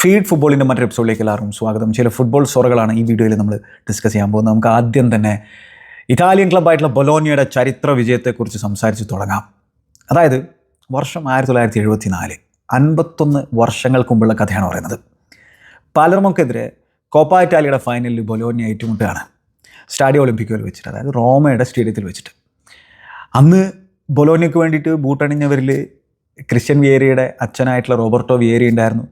Feed ഫുട്ബോളിന്റെ മറ്റൊരു എപ്പിസോഡിലേക്ക് എല്ലാവർക്കും സ്വാഗതം. ചില ഫുട്ബോൾ സോറുകളാണ് ഈ വീഡിയോയിൽ നമ്മൾ ഡിസ്കസ് ചെയ്യാൻ പോകുന്നത്. നമുക്ക് ആദ്യം തന്നെ ഇറ്റാലിയൻ ക്ലബ്ബായിട്ടുള്ള ബൊലോനിയയുടെ ചരിത്ര വിജയത്തെക്കുറിച്ച് സംസാരിച്ച് തുടങ്ങാം. അതായത് വർഷം ആയിരത്തി തൊള്ളായിരത്തി എഴുപത്തി നാല് അൻപത്തൊന്ന് വർഷങ്ങൾക്ക് മുമ്പുള്ള കഥയാണ് പറയുന്നത്. പാലർമോക്കെതിരെ കോപ്പ ഇറ്റാലിയുടെ ഫൈനലിൽ ബൊലോനിയ ഏറ്റുമുട്ടുകയാണ്. സ്റ്റാഡിയം ഒളിമ്പിക്കോയിൽ വെച്ചിട്ട് അതായത് റോമയുടെ സ്റ്റേഡിയത്തിൽ വെച്ചിട്ട്. അന്ന് ബൊലോനിയക്ക് വേണ്ടിയിട്ട് ബൂട്ടണിഞ്ഞവരിൽ ക്രിസ്ത്യൻ വിയേരിയുടെ അച്ഛനായിട്ടുള്ള റോബർട്ടോ വിയേരി ഉണ്ടായിരുന്നു.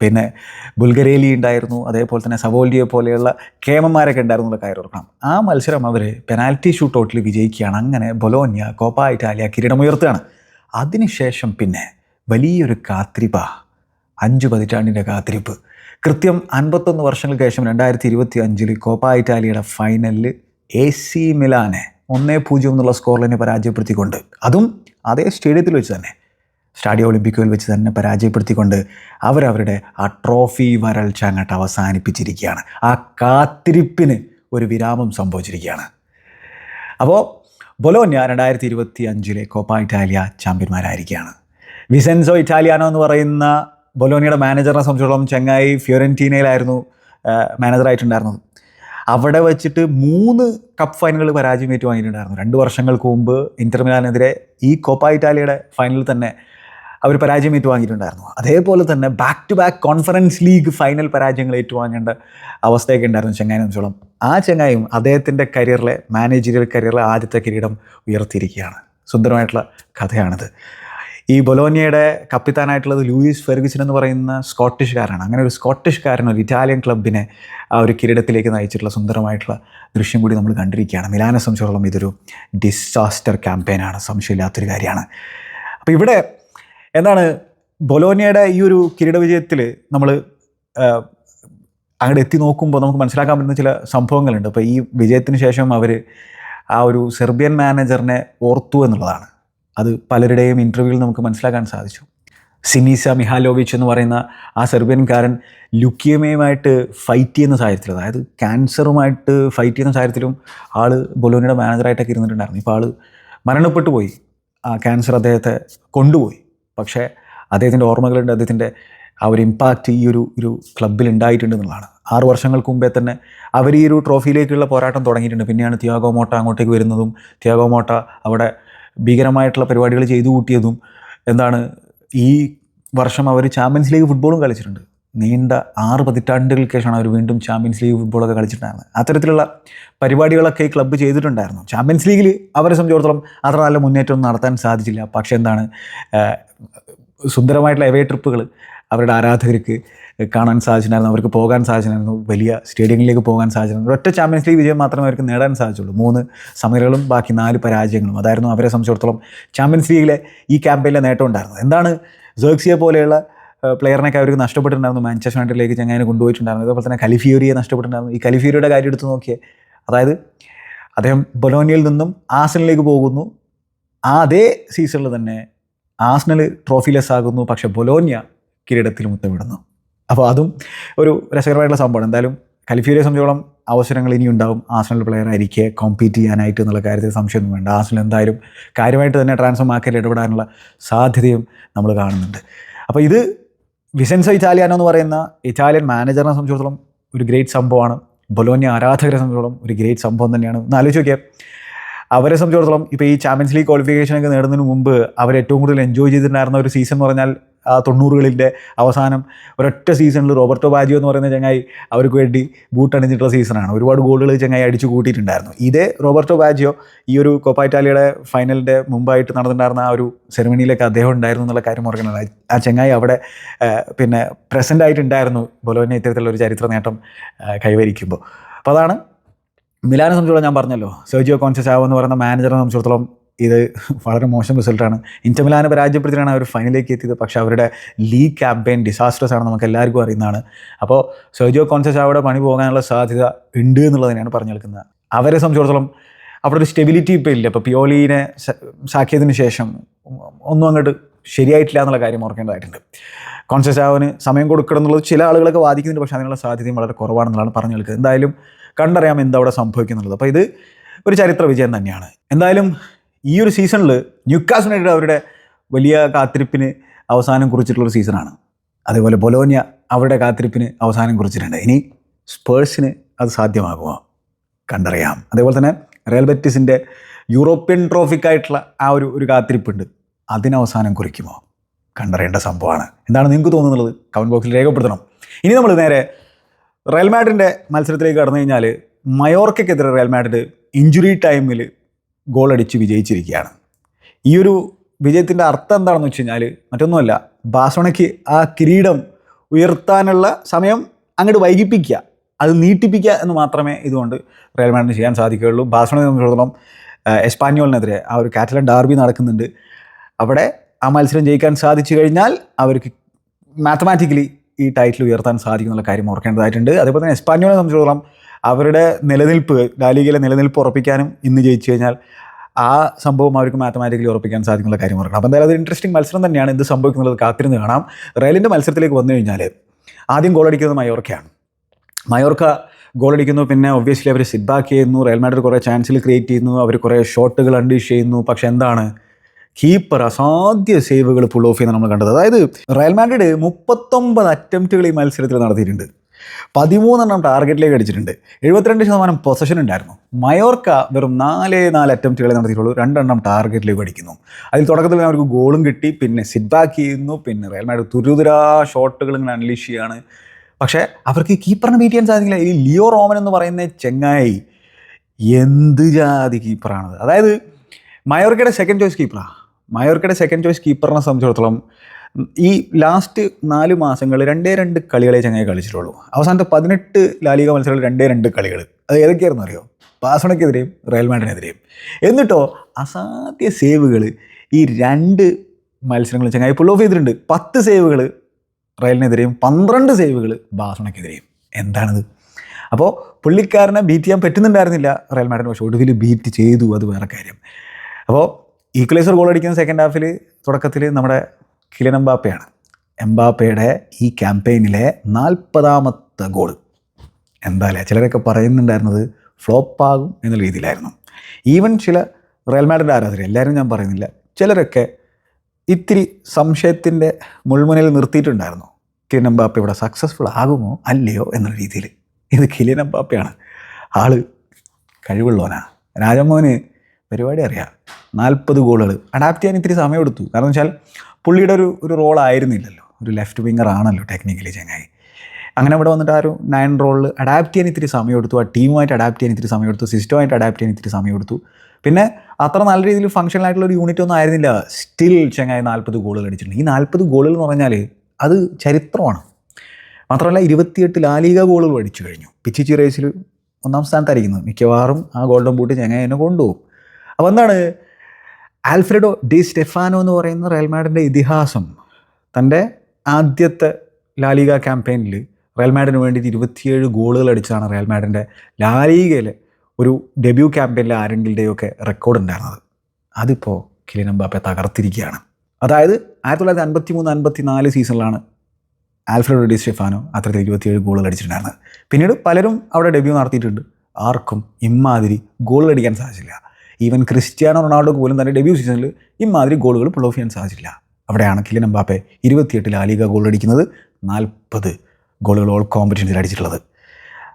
പിന്നെ ബുൾഗരേലി ഉണ്ടായിരുന്നു അതേപോലെ തന്നെ സവോൾഡിയെ പോലെയുള്ള കേമന്മാരൊക്കെ ഉണ്ടായിരുന്നു എന്നുള്ള കാര്യം ഓർക്കണം. ആ മത്സരം അവർ പെനാൽറ്റി ഷൂട്ട് ഔട്ടിൽ വിജയിക്കുകയാണ്. അങ്ങനെ ബൊലോന്യ കോപ്പ ഇറ്റാലിയ കിരീടമുയർത്തുകയാണ്. അതിനുശേഷം പിന്നെ വലിയൊരു കാത്തിരിപ്പ. അഞ്ച് പതിറ്റാണ്ടിന്റെ കാത്തിരിപ്പ്. കൃത്യം അൻപത്തൊന്ന് വർഷങ്ങൾക്ക് ശേഷം രണ്ടായിരത്തി ഇരുപത്തി അഞ്ചിൽ കോപ്പ ഇറ്റാലിയയുടെ ഫൈനലിൽ എ സി മിലാനെ ഒന്നേ പൂജ്യം എന്നുള്ള സ്കോറിനെ പരാജയപ്പെടുത്തിക്കൊണ്ട്. അതും അതേ സ്റ്റേഡിയത്തിൽ വെച്ച് തന്നെ. സ്റ്റാഡിയോ ഒളിമ്പിക്കോയിൽ വെച്ച് തന്നെ പരാജയപ്പെടുത്തിക്കൊണ്ട് അവരവരുടെ ആ ട്രോഫി വരൾച്ച അങ്ങോട്ട് അവസാനിപ്പിച്ചിരിക്കുകയാണ്. ആ കാത്തിരിപ്പിന് ഒരു വിരാമം സംഭവിച്ചിരിക്കുകയാണ്. അപ്പോൾ ബൊലോന്യ രണ്ടായിരത്തി ഇരുപത്തി അഞ്ചിലെ കോപ്പ ഇറ്റാലിയ ചാമ്പ്യന്മാരായിരിക്കുകയാണ്. വിസെൻസോ ഇറ്റാലിയാനോ എന്ന് പറയുന്ന ബൊലോനിയുടെ മാനേജറിനെ സംബന്ധിച്ചിടത്തോളം ചെങ്ങായി ഫ്യോറന്റീനയിലായിരുന്നു മാനേജറായിട്ടുണ്ടായിരുന്നത്. അവിടെ വെച്ചിട്ട് മൂന്ന് കപ്പ് ഫൈനലുകൾ പരാജയം ഏറ്റുവാങ്ങിയിട്ടുണ്ടായിരുന്നു. രണ്ട് വർഷങ്ങൾക്ക് മുമ്പ് ഇന്റർമിലാനെതിരെ ഈ കോപ്പ ഇറ്റാലിയയുടെ ഫൈനലിൽ തന്നെ അവർ പരാജയം ഏറ്റുവാങ്ങിയിട്ടുണ്ടായിരുന്നു അതേപോലെ തന്നെ back to back conference league final പരാജയങ്ങൾ ഏറ്റുവാങ്ങേണ്ട അവസ്ഥയൊക്കെ ഉണ്ടായിരുന്നു ചെങ്ങായിനെ സംബന്ധിച്ചോളം. ആ ചെങ്ങായും അദ്ദേഹത്തിന്റെ കരിയറിലെ മാനേജറിയൽ കരിയറിലെ ആദ്യത്തെ കിരീടം ഉയർത്തിയിരിക്കുകയാണ്. സുന്ദരമായിട്ടുള്ള കഥയാണിത്. ഈ ബൊലോനിയയുടെ കപ്പിത്താനായിട്ടുള്ളത് ലൂയിസ് ഫെർഗിസൺ എന്ന് പറയുന്ന സ്കോട്ടിഷുകാരാണ്. അങ്ങനെ ഒരു സ്കോട്ടിഷ്കാരൻ ഒരു ഇറ്റാലിയൻ ക്ലബിനെ ആ ഒരു കിരീടത്തിലേക്ക് നയിച്ചിട്ടുള്ള സുന്ദരമായിട്ടുള്ള ദൃശ്യം കൂടി നമ്മൾ കണ്ടിരിക്കുകയാണ്. മിലാനെ സംബന്ധിച്ചിടത്തോളം ഇതൊരു ഡിസാസ്റ്റർ ക്യാമ്പയിനാണ് സംശയമില്ലാത്തൊരു കാര്യമാണ്. അപ്പോൾ ഇവിടെ എന്താണ് ബൊലോനിയയുടെ ഈ ഒരു കിരീട വിജയത്തിൽ നമ്മൾ അങ്ങോട്ട് എത്തി നോക്കുമ്പോൾ നമുക്ക് മനസ്സിലാക്കാൻ പറ്റുന്ന ചില സംഭവങ്ങളുണ്ട്. അപ്പോൾ ഈ വിജയത്തിന് ശേഷം അവർ ആ ഒരു സെർബിയൻ മാനേജറിനെ ഓർത്തു എന്നുള്ളതാണ്. അത് പലരുടെയും ഇന്റർവ്യൂവിൽ നമുക്ക് മനസ്സിലാക്കാൻ സാധിച്ചു. സിനീസ മിഹാലോവിച്ച് എന്ന് പറയുന്ന ആ സെർബിയൻകാരൻ ലുക്കിയമയുമായിട്ട് ഫൈറ്റ് ചെയ്യുന്ന സാഹചര്യത്തിൽ അതായത് ക്യാൻസറുമായിട്ട് ഫൈറ്റ് ചെയ്യുന്ന സാഹചര്യത്തിലും ആൾ ബൊലോനിയുടെ മാനേജറായിട്ടൊക്കെ ഇരുന്നിട്ടുണ്ടായിരുന്നു. ഇപ്പോൾ ആൾ മരണപ്പെട്ടു പോയി. ആ ക്യാൻസർ അദ്ദേഹത്തെ കൊണ്ടുപോയി. പക്ഷേ അദ്ദേഹത്തിന്റെ ഓർമ്മകളുണ്ട് അദ്ദേഹത്തിന്റെ ആ ഒരു ഇമ്പാക്റ്റ് ഈ ഒരു ഒരു ക്ലബ്ബിൽ ഉണ്ടായിട്ടുണ്ട് എന്നുള്ളതാണ്. ആറ് വർഷങ്ങൾക്ക് മുമ്പേ തന്നെ അവർ ഈ ഒരു ട്രോഫിയിലേക്കുള്ള പോരാട്ടം തുടങ്ങിയിട്ടുണ്ട്. പിന്നെയാണ് ത്യാഗോ മോട്ട അങ്ങോട്ടേക്ക് വരുന്നതും ത്യാഗോ മോട്ട അവിടെ ഭീകരമായിട്ടുള്ള പരിപാടികൾ ചെയ്തു കൂട്ടിയതും എന്താണ് ഈ വർഷം അവർ ചാമ്പ്യൻസ് ലീഗ് ഫുട്ബോളും കളിച്ചിട്ടുണ്ട്. നീണ്ട ആറ് പതിറ്റാണ്ടുകൾക്ക് ശേഷമാണ് അവർ വീണ്ടും ചാമ്പ്യൻസ് ലീഗ് ഫുട്ബോളൊക്കെ കളിച്ചിട്ടുണ്ടായിരുന്നത്. അത്തരത്തിലുള്ള പരിപാടികളൊക്കെ ഈ ക്ലബ്ബ് ചെയ്തിട്ടുണ്ടായിരുന്നു. ചാമ്പ്യൻസ് ലീഗിൽ അവരെ സംബന്ധിച്ചിടത്തോളം അത്ര നല്ല മുന്നേറ്റം നടത്താൻ സാധിച്ചില്ല. പക്ഷേ എന്താണ് സുന്ദരമായിട്ടുള്ള എവേ ട്രിപ്പുകൾ അവരുടെ ആരാധകർക്ക് കാണാൻ സാധിച്ചിട്ടുണ്ടായിരുന്നു. അവർക്ക് പോകാൻ സാധിച്ചിട്ടുണ്ടായിരുന്നു. വലിയ സ്റ്റേഡിയങ്ങളിലേക്ക് പോകാൻ സാധിച്ചിട്ടുണ്ടായിരുന്നു. ഒറ്റ ചാമ്പ്യൻസ് ലീഗ് വിജയം മാത്രമേ അവർക്ക് നേടാൻ സാധിച്ചുള്ളൂ. മൂന്ന് സമനിലകളും ബാക്കി നാല് പരാജയങ്ങളും. അതായിരുന്നു അവരെ സംബന്ധിച്ചിടത്തോളം ചാമ്പ്യൻസ് ലീഗിലെ ഈ ക്യാമ്പയിലെ നേട്ടം ഉണ്ടായിരുന്നത്. എന്താണ് ജേർക്സിയെ പോലെയുള്ള പ്ലെയറിനൊക്കെ അവർക്ക് നഷ്ടപ്പെട്ടിട്ടുണ്ടായിരുന്നു. മാഞ്ചസ്റ്റർ യുണൈറ്റഡിലേക്ക് ചങ്ങനെ കൊണ്ടുപോയിട്ടുണ്ടായിരുന്നു. അതുപോലെ തന്നെ കലിഫ്യൂരിയെ നഷ്ടപ്പെട്ടിട്ടുണ്ടായിരുന്നു. ഈ കലിഫ്യൂരിയുടെ കാര്യം എടുത്ത് നോക്കിയേ. അതായത് അദ്ദേഹം ബൊലോനിയയിൽ നിന്നും ആസനിലേക്ക് പോകുന്നു. ആ അതേ സീസണിൽ തന്നെ ആസ്നൽ ട്രോഫിലെസ് ആകുന്നു പക്ഷെ ബൊലോന്യ കിരീടത്തിൽ മുത്തമിടുന്നു. അപ്പോൾ അതും ഒരു രസകരമായിട്ടുള്ള സംഭവമാണ്. എന്തായാലും കലിഫ്യൂരിയെ സംബന്ധിച്ചോളം അവസരങ്ങൾ ഇനി ഉണ്ടാവും ആസ്നൽ പ്ലെയർ ആയിരിക്കെ കോമ്പീറ്റ് ചെയ്യാനായിട്ട് എന്നുള്ള കാര്യത്തിൽ സംശയമൊന്നും വേണ്ട. ആസ്നൽ എന്തായാലും കാര്യമായിട്ട് തന്നെ ട്രാൻസ്ഫർ മാർക്കറ്റിൽ ഇടപെടാനുള്ള സാധ്യതയും നമ്മൾ കാണുന്നുണ്ട്. അപ്പോൾ ഇത് വിസെൻസോ ഇറ്റാലിയാനോ എന്ന് പറയുന്ന ഇറ്റാലിയൻ മാനേജറിനെ സംബന്ധിച്ചിടത്തോളം ഒരു ഗ്രേറ്റ് സംഭവമാണ്. ബൊലോന്യ ആരാധകരെ സംബന്ധിച്ചിടത്തോളം ഒരു ഗ്രേറ്റ് സംഭവം തന്നെയാണ്. ഒന്ന് ആലോചിച്ച് നോക്കിയാൽ അവരെ സംബന്ധിച്ചിടത്തോളം ഇപ്പോൾ ഈ ചാമ്പ്യൻസ് ലീഗ് ക്വാളിഫിക്കേഷനൊക്കെ നേടുന്നതിന് മുമ്പ് അവർ ഏറ്റവും കൂടുതൽ എൻജോയ് ചെയ്തിട്ടുണ്ടായിരുന്ന ഒരു സീസൺ എന്ന് പറഞ്ഞാൽ ആ തൊണ്ണൂറുകളിന്റെ അവസാനം ഒരൊറ്റ സീസണിൽ റോബർട്ടോ ബാജിയോ എന്ന് പറയുന്ന ചങ്ങായി അവർക്ക് വേണ്ടി ബൂട്ട് അണിഞ്ഞിട്ടുള്ള സീസണാണ് ഒരുപാട് ഗോളുകൾ ചങ്ങായി അടിച്ചു കൂട്ടിയിട്ടുണ്ടായിരുന്നു. ഇതേ റോബർട്ടോ ബാജിയോ ഈ ഒരു കോപ്പ ഫൈനലിന്റെ മുമ്പായിട്ട് നടന്നിട്ടുണ്ടായിരുന്ന ആ ഒരു സെറമണിയിലൊക്കെ അദ്ദേഹം ഉണ്ടായിരുന്നു എന്നുള്ള കാര്യം ഓർക്കണം ആ ചങ്ങായി അവിടെ പിന്നെ പ്രസന്റ് ആയിട്ടുണ്ടായിരുന്നു. ബൊലോനെ ഇത്തരത്തിലുള്ള ഒരു ചരിത്ര നേട്ടം കൈവരിക്കുമ്പോൾ. അപ്പോൾ അതാണ് മിലാനെ സംബന്ധിച്ചോളം ഞാൻ പറഞ്ഞല്ലോ സെർജിയോ കോൺസെസാവോ എന്ന് പറയുന്ന മാനേജറെ സംബന്ധിച്ചിടത്തോളം ഇത് വളരെ മോശം റിസൾട്ടാണ് ഇന്റർ മിലാനെ പരാജയപ്പെടുത്തിയാണ് അവർ ഫൈനലിലേക്ക് എത്തിയത്. പക്ഷേ അവരുടെ ലീഗ് ക്യാമ്പയിൻ ഡിസാസ്റ്റേഴ്സ് ആണ് നമുക്ക് എല്ലാവർക്കും അറിയുന്നതാണ്. അപ്പോൾ സെർജിയോ കോൺസെസാവോടെ പണി പോകാനുള്ള സാധ്യത ഉണ്ട് എന്നുള്ളത് തന്നെയാണ് പറഞ്ഞു നിൽക്കുന്നത് അവരെ സംബന്ധിച്ചിടത്തോളം അവിടെ ഒരു സ്റ്റെബിലിറ്റി ഇപ്പോൾ ഇല്ല ഇപ്പോൾ പിയോലീനെ സാക്കിയതിന് ശേഷം ഒന്നും അങ്ങോട്ട് ശരിയായിട്ടില്ല എന്നുള്ള കാര്യം ഓർക്കേണ്ടതായിട്ടുണ്ട്. കോൺസെസാവിന് സമയം കൊടുക്കണം എന്നുള്ളത് ചില ആളുകളൊക്കെ വാദിക്കുന്നുണ്ട്. പക്ഷേ അതിനുള്ള സാധ്യതയും വളരെ കുറവാണെന്നുള്ളതാണ് പറഞ്ഞു നിൽക്കുന്നത് എന്തായാലും കണ്ടറിയാം എന്താ അവിടെ സംഭവിക്കുന്നുള്ളത്. അപ്പോൾ ഇത് ഒരു ചരിത്ര വിജയം തന്നെയാണ്. എന്തായാലും ഈ ഒരു സീസണിൽ ന്യൂക്കാസ് യുണൈറ്റഡ് അവരുടെ വലിയ കാത്തിരിപ്പിന് അവസാനം കുറിച്ചിട്ടുള്ളൊരു സീസണാണ്. അതേപോലെ ബൊലോന്യ അവരുടെ കാത്തിരിപ്പിന് അവസാനം കുറിച്ചിട്ടുണ്ട്. ഇനി സ്പേഴ്സിന് അത് സാധ്യമാകുമോ? കണ്ടറിയാം. അതേപോലെ തന്നെ റയൽ ബെറ്റിസിന്റെ യൂറോപ്യൻ ട്രോഫിക്കായിട്ടുള്ള ആ ഒരു ഒരു കാത്തിരിപ്പുണ്ട്. അതിനവസാനം കുറിക്കുമോ? കണ്ടറിയേണ്ട സംഭവമാണ്. എന്താണ് നിങ്ങൾക്ക് തോന്നുന്നത്? കമന്റ് ബോക്സിൽ രേഖപ്പെടുത്തണം. ഇനി നമ്മൾ നേരെ റയൽ മാഡ്രിന്റെ മത്സരത്തിലേക്ക് കടന്നു കഴിഞ്ഞാൽ മയോർക്കെതിരെ റയൽ മാഡ്രിഡ് ഇഞ്ചുറി ടൈമിൽ ഗോൾ അടിച്ച് വിജയിച്ചിരിക്കുകയാണ്. ഈ ഒരു വിജയത്തിന്റെ അർത്ഥം എന്താണെന്ന് വെച്ച് കഴിഞ്ഞാൽ മറ്റൊന്നുമല്ല ബാസോണയ്ക്ക് ആ കിരീടം ഉയർത്താനുള്ള സമയം അങ്ങോട്ട് വൈകിപ്പിക്കുക അത് നീട്ടിപ്പിക്കുക എന്ന് മാത്രമേ ഇതുകൊണ്ട് റയൽ മാഡ്രിഡിന് ചെയ്യാൻ സാധിക്കുകയുള്ളൂ. ബാസോണയെ സംബന്ധിച്ചിടത്തോളം എസ്പാനിയോളിനെതിരെ ആ ഒരു കാറ്റലൻ ഡാർബി നടക്കുന്നുണ്ട്. അവിടെ ആ മത്സരം ജയിക്കാൻ സാധിച്ചു കഴിഞ്ഞാൽ അവർക്ക് മാത്തമാറ്റിക്കലി ഈ ടൈറ്റിൽ ഉയർത്താൻ സാധിക്കുന്നുള്ള കാര്യം ഓർക്കേണ്ടതായിട്ടുണ്ട്. അതേപോലെ തന്നെ എസ്പാന്യോളെ സംബന്ധിച്ചിടത്തോളം അവരുടെ നിലനിൽപ്പ് ലാലിഗയിലെ നിലനിൽപ്പ് ഉറപ്പിക്കാനും ഇന്ന് ജയിച്ചു കഴിഞ്ഞാൽ ആ സംഭവം അവർക്ക് മാത്തമാറ്റിക്കലി ഉറപ്പിക്കാൻ സാധിക്കുന്ന കാര്യം ഓർക്കണം. അപ്പോൾ എന്തായാലും അത് ഇൻട്രസ്റ്റിംഗ് മത്സരം തന്നെയാണ് എന്ത് സംഭവിക്കുന്നത് കാത്തിരുന്ന് കാണാം. റയലിന്റെ മത്സരത്തിലേക്ക് വന്നു കഴിഞ്ഞാൽ ആദ്യം ഗോളടിക്കുന്നത് മയോർക്കയാണ്. മയോർക്ക ഗോളടിക്കുന്നു പിന്നെ ഒബ്വിയസ്ലി അവർ സിറ്റ് ബാക്ക് ചെയ്യുന്നു റയൽ മാഡ്രിഡ് കുറേ ചാൻസിൽ ക്രിയേറ്റ് ചെയ്യുന്നു അവർ കുറേ ഷോട്ടുകൾ അൺഡീഷ് ചെയ്യുന്നു. പക്ഷേ എന്താണ്? കീപ്പർ അസാധ്യ സേവുകൾ പുൾ ഓഫ് ചെയ്യുന്ന നമ്മൾ കണ്ടത്. അതായത് റയൽ മാഡ്രിഡ് മുപ്പത്തൊമ്പത് അറ്റംപ്റ്റുകൾ ഈ മത്സരത്തിൽ നടത്തിയിട്ടുണ്ട്. പതിമൂന്നെണ്ണം ടാർഗറ്റിലേക്ക് അടിച്ചിട്ടുണ്ട്. എഴുപത്തിരണ്ട് ശതമാനം പൊസഷൻ ഉണ്ടായിരുന്നു. മയോർക്ക വെറും നാല് നാല് അറ്റംപ്റ്റുകളെ നടത്തിയിട്ടുള്ളൂ. രണ്ടെണ്ണം ടാർഗറ്റിലേക്ക് അടിക്കുന്നു. അതിൽ തുടക്കത്തിൽ അവർക്ക് ഗോളും കിട്ടി. പിന്നെ സിറ്റ് ബാക്ക് ചെയ്യുന്നു. പിന്നെ റയൽ മാഡ്രിഡ് തുരുതുരാ ഷോട്ടുകൾ ഇങ്ങനെ അൺലീഷ് ചെയ്യാണ്. പക്ഷേ അവർക്ക് കീപ്പറിനെ ബീറ്റ് ചെയ്യാൻ സാധിക്കില്ല. ഈ ലിയോ റോമൻ എന്ന് പറയുന്ന ചെങ്ങായി എന്ത് ജാതി കീപ്പറാണത് അതായത് മയോർക്കയുടെ സെക്കൻഡ് ചോയ്സ് കീപ്പറാണ് മയോർക്കയുടെ സെക്കൻഡ് ചോയ്സ് കീപ്പറിനെ സംബന്ധിച്ചിടത്തോളം ഈ ലാസ്റ്റ് നാല് മാസങ്ങൾ രണ്ടേ രണ്ട് കളികളെ ചങ്ങായി കളിച്ചിട്ടുള്ളൂ. അവസാനത്തെ പതിനെട്ട് ലാലിക മത്സരങ്ങളിൽ രണ്ടേ രണ്ട് കളികൾ അത് ഏതൊക്കെയായിരുന്നു അറിയോ? ബാസണക്കെതിരെയും റയൽ മാഡിനെതിരെയും എന്നിട്ടോ അസാധ്യ സേവുകൾ ഈ രണ്ട് മത്സരങ്ങൾ ചങ്ങായി പുൾ ഓഫ് ചെയ്തിട്ടുണ്ട്. പത്ത് സേവുകൾ റയലിനെതിരെയും പന്ത്രണ്ട് സേവുകൾ ബാസണയ്ക്കെതിരെയും എന്താണിത്? അപ്പോൾ പുള്ളിക്കാരനെ ബീറ്റ് ചെയ്യാൻ പറ്റുന്നുണ്ടായിരുന്നില്ല റയൽ മാഡിനെ പക്ഷേ ഒടുവിൽ ബീറ്റ് ചെയ്തു. അത് വേറെ കാര്യം. അപ്പോൾ ഈക്വലൈസർ ഗോൾ അടിക്കുന്ന സെക്കൻഡ് ഹാഫിൽ തുടക്കത്തിൽ നമ്മുടെ കിലൻ എംബാപ്പയാണ്. എംബാപ്പയുടെ ഈ ക്യാമ്പയിനിലെ നാൽപ്പതാമത്തെ ഗോൾ എന്തായാലും ചിലരൊക്കെ പറയുന്നുണ്ടായിരുന്നത് ഫ്ലോപ്പാകും എന്നുള്ള രീതിയിലായിരുന്നു. ഈവൻ ചില റയൽ മാഡ്രിഡ് ആരാധകർ എല്ലാവരും ഞാൻ പറയുന്നില്ല ചിലരൊക്കെ ഇത്തിരി സംശയത്തിന്റെ മുൾമുനയിൽ നിർത്തിയിട്ടുണ്ടായിരുന്നു. കിലിൻ എംബാപ്പ ഇവിടെ സക്സസ്ഫുൾ ആകുമോ അല്ലയോ എന്നുള്ള രീതിയിൽ ഇത് കിലിൻ എംബാപ്പയാണ്. ആൾ കഴിവുള്ളവനാണ്. രാജമോഹന് പരിപാടി അറിയാം. നാൽപ്പത് ഗോളുകൾ അഡാപ്റ്റ് ചെയ്യാൻ ഇത്തിരി സമയം എടുത്തു. കാരണം വെച്ചാൽ പുള്ളിയുടെ ഒരു ഒരു റോൾ ആയിരുന്നില്ലല്ലോ. ഒരു ലെഫ്റ്റ് വിങ്ങർ ആണല്ലോ ടെക്നിക്കലി ചങ്ങായി. അങ്ങനെ ഇവിടെ വന്നിട്ട് ആ ഒരു നയൻ റോളിൽ അഡാപ്റ്റ് ചെയ്യാൻ ഇത്തിരി സമയം എടുത്തു. ആ ടീമുമായിട്ട് അഡാപ്റ്റ് ചെയ്യാൻ ഇത്തിരി സമയം എടുത്തു. സിസ്റ്റമായിട്ട് അഡാപ്റ്റ് ചെയ്യാൻ ഇത്തിരി സമയം എടുത്തു. പിന്നെ അത്ര നല്ല രീതിയിൽ ഫങ്ഷണൽ ആയിട്ടുള്ള ഒരു യൂണിറ്റ് ഒന്നും ആയിരുന്നില്ല. സ്റ്റിൽ ചങ്ങായി നാൽപ്പത് ഗോളുകൾ അടിച്ചിട്ടുണ്ട്. ഈ നാൽപ്പത് ഗോളുകൾ എന്ന് പറഞ്ഞാൽ അത് ചരിത്രമാണ്. മാത്രമല്ല ഇരുപത്തിയെട്ട് ലാലിക ഗോളുകൾ അടിച്ചു കഴിഞ്ഞു. പിച്ചിച്ചി റേസിൽ ഒന്നാം സ്ഥാനത്തായിരിക്കുന്നത് മിക്കവാറും ആ ഗോൾഡൻ ബൂട്ട് ചങ്ങായി എന്നെ കൊണ്ടുപോകും. അപ്പോൾ എന്താണ്? ആൽഫ്രെഡോ ഡി സ്റ്റെഫാനോ എന്ന് പറയുന്ന റയൽ മാഡിന്റെ ഇതിഹാസം തന്റെ ആദ്യത്തെ ലാലിക ക്യാമ്പയിനിൽ റയൽ മാഡിന് വേണ്ടി ഇരുപത്തിയേഴ് ഗോളുകൾ അടിച്ചാണ് റയൽ മാഡിന്റെ ലാലിഗയിലെ ഒരു ഡെബ്യൂ ക്യാമ്പയിനിലെ ആരെങ്കിലുടെയും ഒക്കെ റെക്കോർഡ് ഉണ്ടായിരുന്നത് അതിപ്പോൾ കിലിൻ തകർത്തിരിക്കുകയാണ്. അതായത് ആയിരത്തി തൊള്ളായിരത്തി അൻപത്തി മൂന്ന് അൻപത്തി നാല് സീസണിലാണ് ആൽഫ്രഡോ ഡി സ്റ്റെഫാനോ അത്തരത്തിൽ ഇരുപത്തിയേഴ് ഗോളുകൾ അടിച്ചിട്ടുണ്ടായിരുന്നത്. പിന്നീട് പലരും അവിടെ ഡെബ്യൂ നടത്തിയിട്ടുണ്ട്. ആർക്കും ഇമ്മാതിരി ഗോളുകൾ അടിക്കാൻ സാധിച്ചില്ല. ഈവൻ ക്രിസ്ത്യാനോ റൊണാൾഡോക്ക് പോലും തന്റെ ഡെബ്യൂ സീസണിൽ ഇമാതിരി ഗോളുകൾ പുൾ ഓഫ് ചെയ്യാൻ സാധിച്ചില്ല. അവിടെയാണ് കിലിൻ എംബാപ്പെ ഇരുപത്തിയെട്ടിൽ ആലിക ഗോൾ അടിക്കുന്നത് നാൽപ്പത് ഗോളുകൾ ഓൾ കോമ്പറ്റീഷനിൽ അടിച്ചിട്ടുള്ളത്.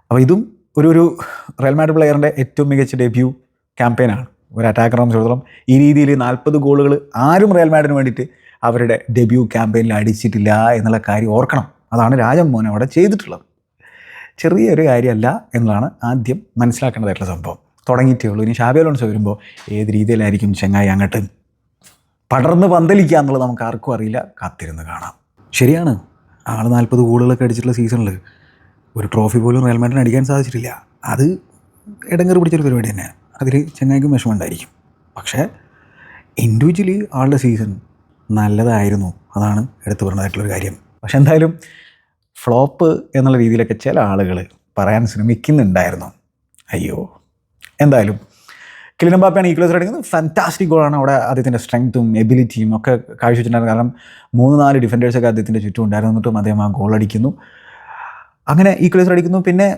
അപ്പോൾ ഇതും ഒരു ഒരു റയൽ മാഡ് പ്ലെയറിന്റെ ഏറ്റവും മികച്ച ഡെബ്യൂ ക്യാമ്പയിനാണ് ഒരു അറ്റാക്കറെ സംബന്ധിച്ചിടത്തോളം ഈ രീതിയിൽ നാൽപ്പത് ഗോളുകൾ ആരും റയൽ മാഡിന് വേണ്ടിയിട്ട് അവരുടെ ഡെബ്യൂ ക്യാമ്പയിനിൽ അടിച്ചിട്ടില്ല എന്നുള്ള കാര്യം ഓർക്കണം. അതാണ് രാജൻ മോഹൻ അവിടെ ചെയ്തിട്ടുള്ളത്. ചെറിയൊരു കാര്യമല്ല എന്നതാണ് ആദ്യം മനസ്സിലാക്കേണ്ടതായിട്ടുള്ള സംഭവം. തുടങ്ങിയിട്ടേ ഉള്ളൂ. ഇനി ഷാബി അലോൺസ് വരുമ്പോൾ ഏത് രീതിയിലായിരിക്കും ചെങ്ങായി അങ്ങോട്ട് പടർന്ന് പന്തലിക്കുക എന്നുള്ളത് നമുക്ക് ആർക്കും അറിയില്ല. കാത്തിരുന്ന് കാണാം. ശരിയാണ്. ആൾ നാൽപ്പത് ഗോളുകളൊക്കെ അടിച്ചിട്ടുള്ള സീസണിൽ ഒരു ട്രോഫി പോലും റയൽ അടിക്കാൻ സാധിച്ചിട്ടില്ല. അത് ഇടങ്ങറി പിടിച്ചൊരു പരിപാടി തന്നെയാണ്. അതിൽ ചെങ്ങായിക്കും വിഷമമുണ്ടായിരിക്കും പക്ഷേ ഇൻഡിവിജ്വലി ആളുടെ സീസൺ നല്ലതായിരുന്നു അതാണ് എടുത്തു പറഞ്ഞതായിട്ടുള്ളൊരു കാര്യം. പക്ഷെ എന്തായാലും ഫ്ലോപ്പ് എന്നുള്ള രീതിയിലൊക്കെ ചില ആളുകൾ പറയാൻ ശ്രമിക്കുന്നുണ്ടായിരുന്നു. അയ്യോ. എന്തായാലും. കിലിൻ ബാപ്പയാണ് അടിക്കുന്നത് ഫാന്റാസ്റ്റിക് ഗോളാണ് അവിടെ അദ്ദേഹത്തിന്റെ സ്ട്രെങ്ത്തും എബിലിറ്റിയും ഒക്കെ കാഴ്ചവെച്ചിട്ടുണ്ടായിരുന്നു കാരണം മൂന്ന് നാല് ഡിഫൻഡേഴ്സൊക്കെ അദ്ദേഹത്തിന്റെ ചുറ്റും ഉണ്ടായിരുന്നിട്ടും അദ്ദേഹം ആ ഗോൾ അടിക്കുന്നു. അങ്ങനെ ഈക്വലൈസർ അടിക്കുന്നു. പിന്നെ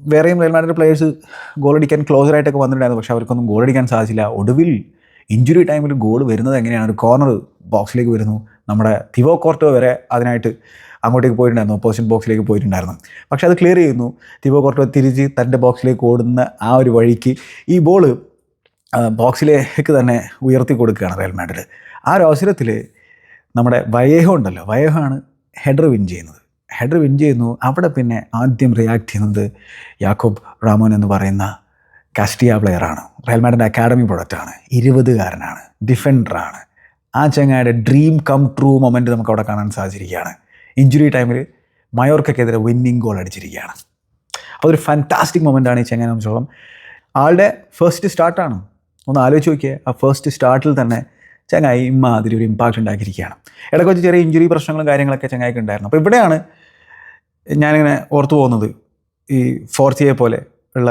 വേറെയും റയൽ മാഡ്രിഡ് പ്ലേയേഴ്സ് ഗോൾ അടിക്കാൻ ക്ലോസർ ആയിട്ടൊക്കെ വന്നിട്ടുണ്ടായിരുന്നു. പക്ഷേ അവർക്കൊന്നും ഗോൾ അടിക്കാൻ സാധിച്ചില്ല. ഒടുവിൽ ഇഞ്ചുറി ടൈമിൽ ഗോൾ വരുന്നത് എങ്ങനെയാണ്? ഒരു കോർണർ ബോക്സിലേക്ക് വരുന്നു. നമ്മുടെ തിവോ കോർട്ടോ വരെ അതിനായിട്ട് അങ്ങോട്ടേക്ക് പോയിട്ടുണ്ടായിരുന്നു. ഓപ്പോസിറ്റ് ബോക്സിലേക്ക് പോയിട്ടുണ്ടായിരുന്നു. പക്ഷേ അത് ക്ലിയർ ചെയ്യുന്നു. തിബോ കോർട്ടോ തിരിച്ച് തന്റെ ബോക്സിലേക്ക് ഓടുന്ന ആ ഒരു വഴിക്ക് ഈ ബോൾ ബോക്സിലേക്ക് തന്നെ ഉയർത്തി കൊടുക്കുകയാണ് റയൽ മാഡ്രിഡ് ആ ഒരു അവസരത്തിൽ നമ്മുടെ വയേഹോ ഉണ്ടല്ലോ. വയേഹോ ആണ് ഹെഡർ വിൻ ചെയ്യുന്നത്. ഹെഡർ വിൻ ചെയ്യുന്നു. അവിടെ പിന്നെ ആദ്യം റിയാക്ട് ചെയ്യുന്നത് യാക്കോബ് റാമോൻ എന്ന് പറയുന്ന കാസ്റ്റിയ പ്ലെയറാണ് റയൽ മാഡിന്റെ അക്കാഡമി പ്രൊഡക്റ്റാണ് ഇരുപതുകാരനാണ്. ഡിഫൻഡറാണ് ആ ചങ്ങായുടെ ഡ്രീം കം ട്രൂ മൊമെന്റ് നമുക്ക് അവിടെ കാണാൻ സാധിച്ചിരിക്കുകയാണ്. ഇഞ്ചുറി ടൈമിൽ മയോർക്കെതിരെ വിന്നിങ് ഗോൾ അടിച്ചിരിക്കുകയാണ്. അതൊരു ഫാന്റാസ്റ്റിക് മൊമെന്റാണ് ഈ ചെങ്ങനെ സംബന്ധിച്ചോളം ആളുടെ ഫസ്റ്റ് സ്റ്റാർട്ടാണ് ഒന്ന് ആലോചിച്ച് നോക്കിയേ ആ ഫസ്റ്റ് സ്റ്റാർട്ടിൽ തന്നെ ചങ്ങായി ഇമ്മാതിരി ഒരു ഇമ്പാക്റ്റ് ഉണ്ടാക്കിയിരിക്കുകയാണ്. ഇടയ്ക്ക് വെച്ച് ചെറിയ ഇഞ്ചുറി പ്രശ്നങ്ങളും കാര്യങ്ങളൊക്കെ ചങ്ങായിക്ക് ഉണ്ടായിരുന്നു. അപ്പോൾ ഇവിടെയാണ് ഞാനിങ്ങനെ ഓർത്തു പോകുന്നത്. ഈ ഫോർത്തിയെ പോലെ ഉള്ള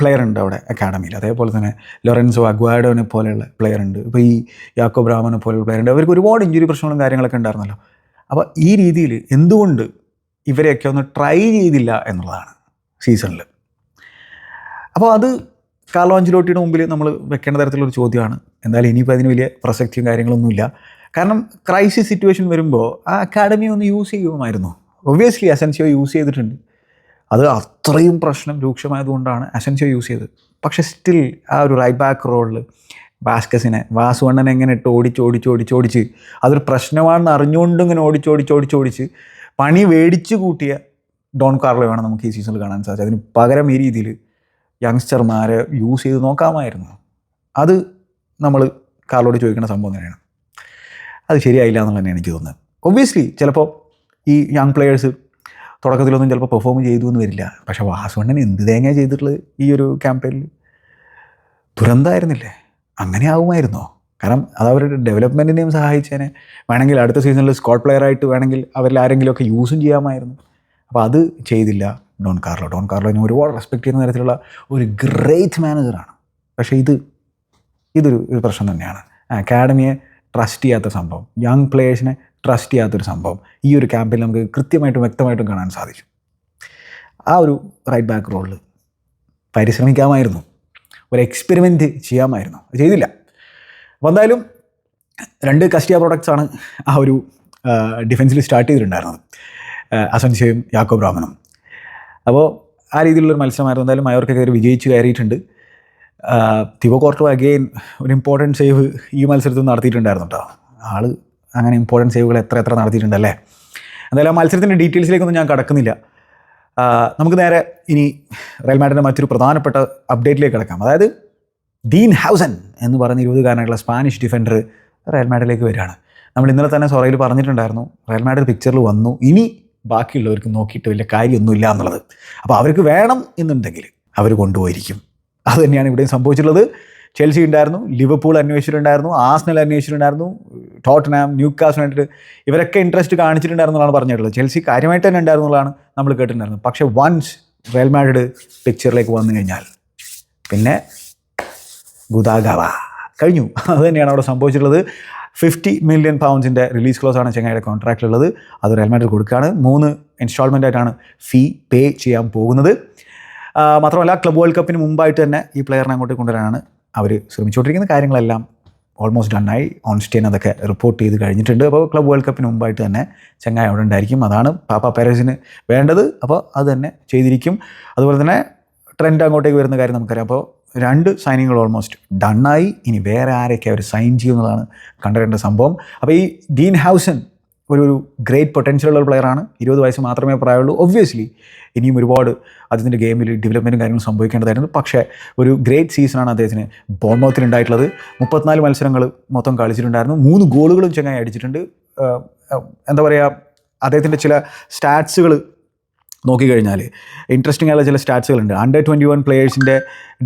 പ്ലെയർ ഉണ്ട് അവിടെ അക്കാഡമിയിൽ അതേപോലെ തന്നെ ലൊറൻസോ അഗ്വാഡോനെ പോലെയുള്ള പ്ലെയർ ഉണ്ട്. ഇപ്പോൾ ഈ യാക്കോ ബ്രാഹ്മനെ പോലെയുള്ള പ്ലെയർ ഉണ്ട്. അവർക്ക് ഒരുപാട് ഇഞ്ചുറി പ്രശ്നങ്ങളും കാര്യങ്ങളൊക്കെ ഉണ്ടായിരുന്നല്ലോ. അപ്പോൾ ഈ രീതിയിൽ എന്തുകൊണ്ട് ഇവരെയൊക്കെ ഒന്ന് ട്രൈ ചെയ്തില്ല എന്നുള്ളതാണ് സീസണിൽ അപ്പോൾ അത് കാർലോ അഞ്ചിലോട്ടിയുടെ മുമ്പിൽ നമ്മൾ വെക്കേണ്ട തരത്തിലൊരു ചോദ്യമാണ്. എന്തായാലും ഇനിയിപ്പോൾ അതിന് വലിയ പ്രസക്തിയും കാര്യങ്ങളൊന്നുമില്ല. കാരണം ക്രൈസിസ് സിറ്റുവേഷൻ വരുമ്പോൾ ആ അക്കാഡമി ഒന്ന് യൂസ് ചെയ്യുമായിരുന്നു. ഒബ്വിയസ്ലി അസൻസിയോ യൂസ് ചെയ്തിട്ടുണ്ട്. അത് അത്രയും പ്രശ്നം രൂക്ഷമായതുകൊണ്ടാണ് അസൻസിയോ യൂസ് ചെയ്തത്. പക്ഷേ സ്റ്റിൽ ആ ഒരു റൈറ്റ് ബാക്ക് റോളിൽ വാസ്കസിനെ വാസുവണ്ണനെ എങ്ങനെ ഇട്ട് ഓടിച്ച് ഓടിച്ച് ഓടിച്ച് ഓടിച്ച്. അതൊരു പ്രശ്നമാണെന്ന് അറിഞ്ഞുകൊണ്ട് ഇങ്ങനെ ഓടിച്ച് ഓടിച്ച് ഓടിച്ച് ഓടിച്ച് പണി മേടിച്ച് കൂട്ടിയ ഡോൺ വേണം നമുക്ക് ഈ സീസണിൽ കാണാൻ സാധിച്ചത്. അതിന് പകരം ഈ രീതിയിൽ യങ്സ്റ്റർമാരെ യൂസ് ചെയ്ത് നോക്കാമായിരുന്നു. അത് നമ്മൾ കാർലോട് ചോദിക്കുന്ന സംഭവം തന്നെയാണ്. അത് ശരിയായില്ല എന്നുള്ള തന്നെയാണ് എനിക്ക് തോന്നുന്നത്. ഒബ്വിയസ്ലി ചിലപ്പോൾ ഈ യങ് പ്ലെയേഴ്സ് തുടക്കത്തിലൊന്നും ചിലപ്പോൾ പെർഫോം ചെയ്തു എന്ന് വരില്ല. പക്ഷേ വാസുവണ്ണൻ എന്ത് തേങ്ങ ചെയ്തിട്ടുള്ളത് ഈ ഒരു ക്യാമ്പയിനിൽ ദുരന്തമായിരുന്നില്ലേ? അങ്ങനെ ആവുമായിരുന്നോ? കാരണം അത് അവരുടെ ഡെവലപ്മെന്റിനെയും സഹായിച്ചേനെ. വേണമെങ്കിൽ അടുത്ത സീസണിൽ സ്കോട്ട് പ്ലെയറായിട്ട് വേണമെങ്കിൽ അവരിൽ ആരെങ്കിലുമൊക്കെ യൂസും ചെയ്യാമായിരുന്നു. അപ്പോൾ അത് ചെയ്തില്ല ഡോൺ കാർലോ. ഡോൺ കാർലോ ഞാൻ ഒരുപാട് റെസ്പെക്ട് ചെയ്യുന്ന തരത്തിലുള്ള ഒരു ഗ്രേറ്റ് മാനേജറാണ് പക്ഷേ ഇത് ഇതൊരു ഒരു പ്രശ്നം തന്നെയാണ്. അക്കാഡമിയെ ട്രസ്റ്റ് ചെയ്യാത്ത സംഭവം യങ് പ്ലേയേഴ്സിനെ ട്രസ്റ്റ് ചെയ്യാത്തൊരു സംഭവം ഈ ഒരു ക്യാമ്പിൽ നമുക്ക് കൃത്യമായിട്ടും വ്യക്തമായിട്ടും കാണാൻ സാധിച്ചു. ആ ഒരു റൈറ്റ് ബാക്ക് റോളിൽ പരിശ്രമിക്കാമായിരുന്നു. ഒരു എക്സ്പെരിമെന്റ് ചെയ്യാമായിരുന്നു. ചെയ്തില്ല. അപ്പോൾ എന്തായാലും രണ്ട് കസ്റ്റിയ പ്രോഡക്റ്റ്സ് ആണ് ആ ഒരു ഡിഫൻസിൽ സ്റ്റാർട്ട് ചെയ്തിട്ടുണ്ടായിരുന്നത്. അസൻസിയയും യാക്കോ ബ്രാഹ്മണും അപ്പോൾ ആ രീതിയിലുള്ളൊരു മത്സരമായിരുന്നു. എന്തായാലും മയോർക്ക് കയറി വിജയിച്ച് കയറിയിട്ടുണ്ട്. തിവോ കോർട്ടോ അഗെയിൻ ഒരു ഇമ്പോർട്ടന്റ് സേവ് ഈ മത്സരത്തിൽ നടത്തിയിട്ടുണ്ടായിരുന്നു കേട്ടോ ആൾ അങ്ങനെ ഇമ്പോർട്ടന്റ് സേവുകൾ എത്ര എത്ര നടത്തിയിട്ടുണ്ടല്ലേ എന്തായാലും ആ മത്സരത്തിന്റെ ഡീറ്റെയിൽസിലേക്കൊന്നും ഞാൻ കടക്കുന്നില്ല. നമുക്ക് നേരെ ഇനി റയൽ മറ്റൊരു പ്രധാനപ്പെട്ട അപ്ഡേറ്റിലേക്ക് കിടക്കാം. അതായത് ഡീൻ ഹൗസൻ എന്ന് പറയുന്ന ഇരുപതുകാരനായിട്ടുള്ള സ്പാനിഷ് ഡിഫൻഡർ റയൽ വരികയാണ്. നമ്മൾ ഇന്നലെ തന്നെ സൊറയിൽ പറഞ്ഞിട്ടുണ്ടായിരുന്നു റയൽ പിക്ചറിൽ വന്നു ഇനി ബാക്കിയുള്ളവർക്ക് നോക്കിയിട്ട് വലിയ കാര്യമൊന്നുമില്ല എന്നുള്ളത്. അപ്പോൾ അവർക്ക് വേണം എന്നുണ്ടെങ്കിൽ അവർ കൊണ്ടുപോയിരിക്കും. അതുതന്നെയാണ് ഇവിടെയും സംഭവിച്ചിട്ടുള്ളത്. ചെൽസി ഉണ്ടായിരുന്നു ലിവർപൂൾ അന്വേഷിച്ചിട്ടുണ്ടായിരുന്നു ആസ്നൽ അന്വേഷിച്ചിട്ടുണ്ടായിരുന്നു ടോട്ടനാം ന്യൂക്കാസ് യുണൈറ്റഡ് ഇവരൊക്കെ ഇൻട്രസ്റ്റ് കാണിച്ചിട്ടുണ്ടായിരുന്നു എന്നാണ് പറഞ്ഞിട്ടുള്ളത്. ചെൽസി കാര്യമായിട്ട് തന്നെ ഉണ്ടായിരുന്നു എന്നുള്ളതാണ് നമ്മൾ കേട്ടിട്ടുണ്ടായിരുന്നത്. പക്ഷേ വൺസ് റയൽ മാഡ്രിഡ് പിക്ചറിലേക്ക് വന്നു കഴിഞ്ഞാൽ പിന്നെ ഗുദാഗവ കഴിഞ്ഞു. അത് തന്നെയാണ് അവിടെ സംഭവിച്ചിട്ടുള്ളത്. ഫിഫ്റ്റി മില്യൺ പൗണ്ട്സിന്റെ റിലീസ് ക്ലോസ് ആണ് ചെങ്ങായിയുടെ കോൺട്രാക്റ്റിലുള്ളത് അത് റയൽ മാഡ്രിഡ് കൊടുക്കുകയാണ്. മൂന്ന് ഇൻസ്റ്റാൾമെന്റ് ആയിട്ടാണ് ഫീ പേ ചെയ്യാൻ പോകുന്നത്. മാത്രമല്ല ക്ലബ് വേൾഡ് കപ്പിന് മുമ്പായിട്ട് തന്നെ ഈ പ്ലെയറിനെ അങ്ങോട്ട് കൊണ്ടുവരാനാണ് അവർ ശ്രമിച്ചുകൊണ്ടിരിക്കുന്ന കാര്യങ്ങളെല്ലാം ഓൾമോസ്റ്റ് ഡണ്ണായി ഓൺ സ്റ്റേൻ അതൊക്കെ റിപ്പോർട്ട് ചെയ്ത് കഴിഞ്ഞിട്ടുണ്ട്. അപ്പോൾ ക്ലബ് വേൾഡ് കപ്പിന് മുമ്പായിട്ട് തന്നെ ചെങ്ങായി അവിടെ ഉണ്ടായിരിക്കും. അതാണ് പാപ്പ പാരസിന് വേണ്ടത്. അപ്പോൾ അത് തന്നെ ചെയ്തിരിക്കും. അതുപോലെ തന്നെ ട്രെൻഡ് അങ്ങോട്ടേക്ക് വരുന്ന കാര്യം നമുക്കറിയാം. അപ്പോൾ രണ്ട് സൈനിങ്ങൾ ഓൾമോസ്റ്റ് ഡണ്ണായി ഇനി വേറെ ആരൊക്കെ അവർ സൈൻ ചെയ്യുന്നതാണ് കണ്ടുവരേണ്ട സംഭവം. അപ്പോൾ ഈ ഡീൻ ഹൗസൻ ഒരു ഒരു ഗ്രേറ്റ് പൊട്ടൻഷ്യൽ ഉള്ള ഒരു പ്ലെയറാണ് ഇരുപത് വയസ്സ് മാത്രമേ പ്രായമുള്ളൂ. ഒബ്വിയസ്ലി ഇനിയും ഒരുപാട് അദ്ദേഹത്തിന്റെ ഗെയിമിൽ ഡെവലപ്മെന്റും കാര്യങ്ങളും സംഭവിക്കേണ്ടതായിരുന്നു പക്ഷേ ഒരു ഗ്രേറ്റ് സീസണാണ് അദ്ദേഹത്തിന് ബോൺമൗത്തിൽ ഉണ്ടായിട്ടുള്ളത്. മുപ്പത്തിനാല് മത്സരങ്ങൾ മൊത്തം കളിച്ചിട്ടുണ്ടായിരുന്നു. മൂന്ന് ഗോളുകളും ചെങ്ങായി അടിച്ചിട്ടുണ്ട്. എന്താ പറയുക അദ്ദേഹത്തിന്റെ ചില സ്റ്റാറ്റ്സുകൾ നോക്കിക്കഴിഞ്ഞാൽ ഇൻട്രസ്റ്റിംഗ് ആയുള്ള ചില സ്റ്റാറ്റ്സുകളുണ്ട് അണ്ടർ ട്വന്റി വൺ പ്ലേയേഴ്സിന്റെ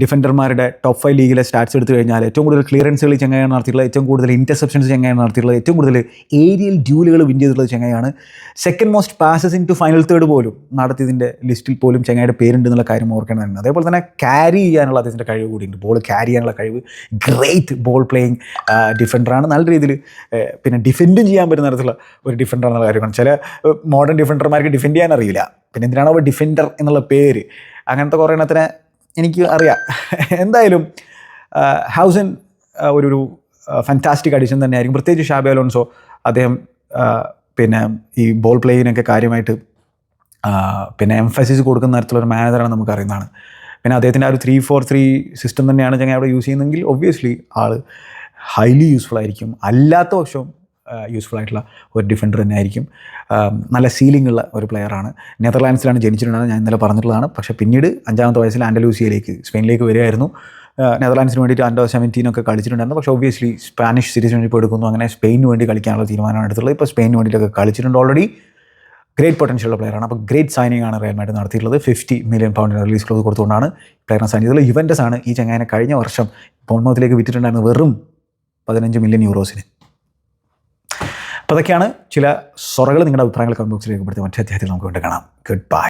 ഡിഫൻഡർമാരുടെ ടോപ്പ് ഫൈവ് ലീഗിലെ സ്റ്റാറ്റ്സ് എടുത്തു കഴിഞ്ഞാൽ ഏറ്റവും കൂടുതൽ ക്ലിയറൻസുകൾ ചെങ്ങായാണ് നടത്തിയിട്ടുള്ളത് ഏറ്റവും കൂടുതൽ ഇന്റർസെപ്ഷൻസ് ചെങ്ങായാണ് നടത്തിയിട്ടുള്ളത് ഏറ്റവും കൂടുതൽ ഏരിയൽ ഡ്യൂലുകൾ വിൻ ചെയ്തിട്ടുള്ളത് ചെങ്ങായാണ് second most passes into final third പോലും നടത്തിയതിന്റെ ലിസ്റ്റിൽ പോലും ചെങ്ങായുടെ പേരുണ്ട് എന്നുള്ള കാര്യം ഓർക്കേണ്ടതാണ് അതേപോലെ തന്നെ ക്യാരി ചെയ്യാനുള്ള അദ്ദേഹത്തിന്റെ കഴിവ് കൂടിയുണ്ട് ബോൾ ക്യാരി ചെയ്യാനുള്ള കഴിവ് ഗ്രേറ്റ് ബോൾ പ്ലേയിങ് ഡിഫൻഡറാണ് നല്ല രീതിയിൽ പിന്നെ ഡിഫെൻഡും ചെയ്യാൻ പറ്റുന്ന തരത്തിലുള്ള ഒരു ഡിഫൻഡറാണെന്നുള്ള കാര്യമാണ്. ചില മോഡേൺ ഡിഫൻഡർമാർക്ക് ഡിഫെൻഡ് ചെയ്യാൻ അറിയില്ല. പിന്നെ എന്തിനാണ് ഡിഫൻഡർ എന്നുള്ള പേര്? അങ്ങനത്തെ കുറേ എണ്ണത്തിനെ എനിക്ക് അറിയാം. എന്തായാലും ഹൗസൻ ഒരു ഫാന്റാസ്റ്റിക് അഡീഷൻ തന്നെയായിരിക്കും. പ്രത്യേകിച്ച് ഷാബി അലോൺസോ അദ്ദേഹം പിന്നെ ഈ ബോൾ പ്ലേയിനൊക്കെ കാര്യമായിട്ട് പിന്നെ എംഫസിസ് കൊടുക്കുന്ന തരത്തിലൊരു മാനേജറാണ് നമുക്ക് അറിയുന്നതാണ്. പിന്നെ അദ്ദേഹത്തിന്റെ ആ ഒരു ത്രീ ഫോർ ത്രീ സിസ്റ്റം തന്നെയാണ് ചങ്ങ അവിടെ യൂസ് ചെയ്യുന്നതെങ്കിൽ ഒബ്വിയസ്ലി ആൾ ഹൈലി യൂസ്ഫുൾ ആയിരിക്കും. അല്ലാത്ത പക്ഷം യൂസ്ഫുൾ ആയിട്ടുള്ള ഒരു ഡിഫൻഡർ തന്നെയായിരിക്കും. നല്ല സീലിംഗ് ഉള്ള ഒരു പ്ലെയറാണ് നെതർലാൻഡ്സിലാണ് ജനിച്ചിട്ടുണ്ടെന്ന് ഞാൻ ഇന്നലെ പറഞ്ഞിട്ടുള്ളതാണ്. പക്ഷേ പിന്നീട് അഞ്ചാമത്തെ വയസ്സിൽ ആൻഡലൂസിയയിലേക്ക് സ്പെയിനിലേക്ക് വരികയായിരുന്നു. നെതർലാൻഡ്സിന് വേണ്ടിയിട്ട് അണ്ടർ സെവന്റീനൊക്കെ കളിച്ചിട്ടുണ്ടായിരുന്നു പക്ഷേ ഒബ്വിയസ്ലി സ്പാനിഷ് ഇപ്പോൾ എടുക്കുന്നു. അങ്ങനെ സ്പെയിനിന് വേണ്ടി കളിക്കാനുള്ള തീരുമാനമാണ് എടുത്തുള്ളത് ഇപ്പോൾ സ്പെയിനിന് വേണ്ടിയിട്ടൊക്കെ കളിച്ചിട്ടുണ്ട് ഓൾറെഡി ഗ്രേറ്റ് പൊട്ടൻഷ്യൽ ഉള്ള പ്ലെയറാണ് അപ്പോൾ ഗ്രേറ്റ് സൈനിങ് ആണ് റയൽ മാഡ്രിഡ് നടത്തിയിട്ടുള്ളത്. ഫിഫ്റ്റി മില്യൺ പൗണ്ടിന് റിലീസ് ക്ലോസ് കൊടുത്തുകൊണ്ടാണ് പ്ലെയറിനെ സൈൻ ചെയ്തത്. ഇവന്റസ് ആണ് ഈ ചങ്ങാനെ കഴിഞ്ഞ വർഷം ബോൺമൗത്തിലേക്ക് വിറ്റിട്ടുണ്ടായിരുന്നു വെറും പതിനഞ്ച് മില്യൺ യൂറോസിന് അപ്പോൾ അതൊക്കെയാണ് ചില സൊറകൾ നിങ്ങളുടെ അഭിപ്രായങ്ങൾ കമന്റ് ബോക്സിൽ രേഖപ്പെടുത്തി മറ്റേ അധ്യായത്തിൽ നമുക്ക് കൊണ്ട് കാണാം. Good bye